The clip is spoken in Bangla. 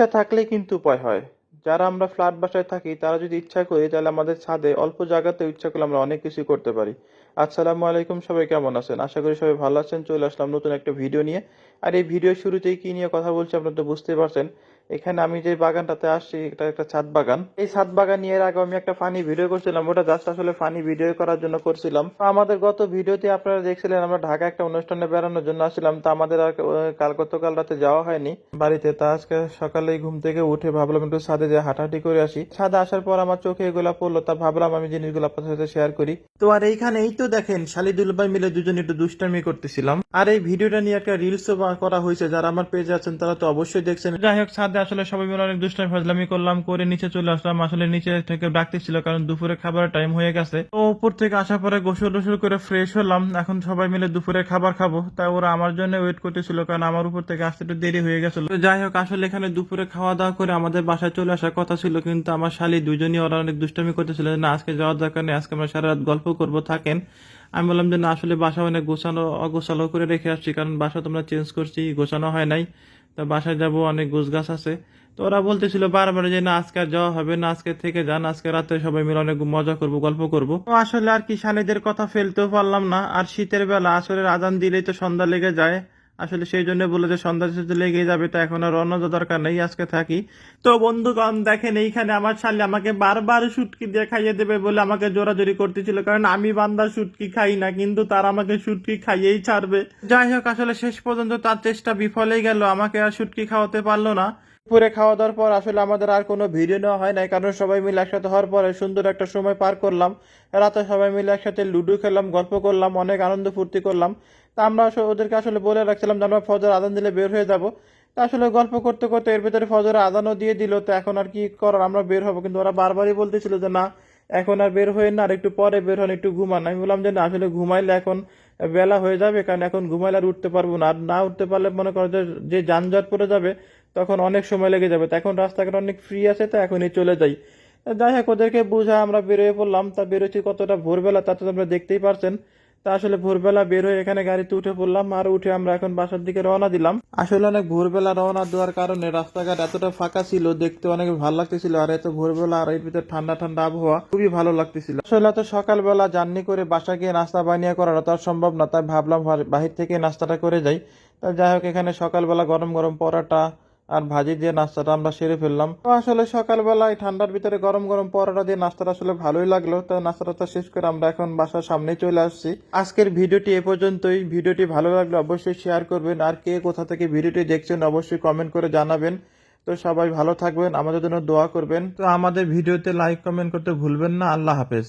ইচ্ছা থাকলে কিন্তু উপায় হয়। যারা আমরা ফ্ল্যাট বাসায় থাকি, তারা যদি ইচ্ছা করি, তাহলে আমাদের ছাদে অল্প জায়গাতে ইচ্ছা করলে আমরা অনেক কিছু করতে পারি। আসসালামু আলাইকুম, সবাই কেমন আছেন? আশা করি সবাই ভালো আছেন। চলে আসলাম নতুন একটা ভিডিও নিয়ে। আর এই ভিডিও শুরুতেই কি নিয়ে কথা বলছি আপনারা তো বুঝতে পারছেন। এখানে আমি যে বাগানটাতে আসছি, এটা একটা ছাদ বাগান। এই ছাদ বাগান নিয়ে আগে আমি একটা ফানি ভিডিও করছিলাম, ওটা জাস্ট আসলে ফানি ভিডিও করার জন্য করছিলাম। আমাদের গত ভিডিওতে আপনারা দেখছিলেন, আমরা ঢাকা একটা অনুষ্ঠানে বেড়ানোর জন্য আসছিলাম, তা আমাদের আর কাল গতকাল রাতে যাওয়া হয়নি। বাড়িতে তা আজকে সকালেই ঘুম থেকে উঠে ভাবলাম একটু ছাদে যে হাঁটাহাঁটি করে আসি। ছাদে আসার পর আমার চোখে এগুলা পড়ল, তা ভাবলাম আমি জিনিসগুলো আপনার সাথে শেয়ার করি। তো আর এইখানে এই তো দেখেন, শালিদুল ভাই মিলে দুজন একটু দুষ্টামি করতেছিলাম। আর এই ভিডিওটা নিয়ে একটা রিলসও করা হয়েছে, যারা আমার পেজে আছেন তারা তো অবশ্যই দেখছেন। যাই হোক, ছাদে আসলে সবাই মিলে অনেক দুষ্টামি, ফাজলামি করলাম, করে নিচে চলে আসলাম। আসলে নিচে থেকে ডাকতে ছিল, কারণ দুপুরে খাবারের টাইম হয়ে গেছে। তো উপর থেকে আসার পরে গোসল টোসল করে ফ্রেশ হলাম। এখন সবাই মিলে দুপুরে খাবার খাব। তাই ওরা আমার জন্য ওয়েট করতেছিল, কারণ আমার উপর থেকে আসতে একটু দেরি হয়ে গেছিল। যাই হোক, আসলে এখানে দুপুরে খাওয়া দাওয়া করে আমাদের বাসায় চলে আসার কথা ছিল, কিন্তু আমার শালি দুজনই ওরা অনেক দুষ্টামি করতেছিল না, আজকে যাওয়ার দরকার নেই, আজকে আমরা সারা রাত গল্প করব, থাকেন। আমি বললাম যে, না, আসলে বাসা অনেক গোছানো, অগোছালো করে রেখে আসছি, কারণ বাসা তোমরা চেঞ্জ করছি, গোছানো হয় নাই। তো বাসায় যাব, অনেক গোছ গাছ আছে। তো ওরা বলতেছিল বারবার যে, না, আজকে যাওয়া হবে না, আজকে থেকে যান, আজকে রাতে সবাই মিলে অনেক মজা করব, গল্প করব। তো আসলে আর কি সানিদের কথা ফেলতেও পারলাম না। আর শীতের বেলা আসলে আজান দিলেই তো সন্ধ্যা লেগে যায়। আসলে সেই জন্য বলে যে সন্ধ্যা শেষে লেগে যাবে, তো এখন আর অন্য দরকার নেই, আজকে থাকি। তো বন্ধুগণ, দেখেন এইখানে আমার শালি আমাকে বারবার সুটকি দিয়ে খাইয়ে দেবে বলে আমাকে জোরাজোরি করতেছিল। কারণ আমি বান্দা সুটকি খাই না, কিন্তু তার আমাকে সুটকি খাইয়েই ছাড়বে। যাই হোক, আসলে শেষ পর্যন্ত তার চেষ্টা বিফলেই গেল। আমাকে আর সুটকি খাওয়াতে পারল না। দুপুরে খাওয়া দাওয়ার পর আসলে আমাদের আর কোনো ভিডিও নেওয়া হয় নাই, কারণ সবাই মিলে একসাথে হওয়ার পরে সুন্দর একটা সময় পার করলাম। রাতে সবাই মিলে একসাথে লুডো খেললাম, গল্প করলাম, অনেক আনন্দ ফুর্তি করলাম। তা আমরা ওদেরকে আসলে বলে রাখছিলাম যে আমরা ফজর আদান দিলে বের হয়ে যাব। তা আসলে গল্প করতে করতে এর ভেতরে ফজর আদানও দিয়ে দিল, তো এখন আর কি করার, আমরা বের হব। কিন্তু ওরা বারবারই বলতেছিল যে, না, এখন আর বের হয়ে না, আর একটু পরে বের হন, একটু ঘুমান। আমি বললাম যে, না, আসলে ঘুমাইলে এখন বেলা হয়ে যাবে, কারণ এখন ঘুমাইলে আর উঠতে পারব না। আর না উঠতে পারলে মনে করো যে যে যানজট পড়ে যাবে তখন অনেক সময় লেগে যাবে। তো এখন রাস্তাঘাট অনেক ফ্রি আছে, তো এখনই চলে যাই। যাই হোক, ওদেরকে বুঝা আমরা বেরোয় পড়লাম। তা বেরোচ্ছি কতটা ভোরবেলা, তা তো তোমরা দেখতেই পারছেন। তা আসলে ভোরবেলা বের হয়ে এখানে গাড়িতে উঠে পড়লাম আর উঠে আমরা এখন বাসার দিকে রওনা দিলাম। আসলে অনেক ভোরবেলা রওনা দেওয়ার কারণে রাস্তাঘাট এতটা ফাঁকা ছিল, দেখতে অনেক ভালো লাগতেছিল আর এত ভোরবেলা আর এর ভিতরে ঠান্ডা ঠান্ডা আবহাওয়া খুবই ভালো লাগতেছিল। আসলে এত সকালবেলা জার্নি করে বাসা গিয়ে নাস্তা বানিয়ে করাটা তো আর সম্ভব না, তাই ভাবলাম বাহির থেকে নাস্তাটা করে যাই। তা যাই হোক, এখানে সকালবেলা গরম গরম পরোটা আর ভাজি দিয়ে নাস্তাটা আমরা সেরে ফেললাম। তো আসলে সকালবেলায় ঠান্ডার ভিতরে গরম গরম পরোটা দিয়ে নাস্তাটা আসলে ভালোই লাগল। তো নাস্তাটা শেষ করে আমরা এখন বাসার সামনে চলে আসছি। আজকের ভিডিওটি এ পর্যন্তই। ভিডিওটি ভালো লাগলে অবশ্যই শেয়ার করবেন। আর কে কোথা থেকে ভিডিওটি দেখছেন অবশ্যই কমেন্ট করে জানাবেন। তো সবাই ভালো থাকবেন। আমাদের জন্য দোয়া করবেন। তো আমাদের ভিডিওতে লাইক কমেন্ট করতে ভুলবেন না। আল্লাহ হাফেজ।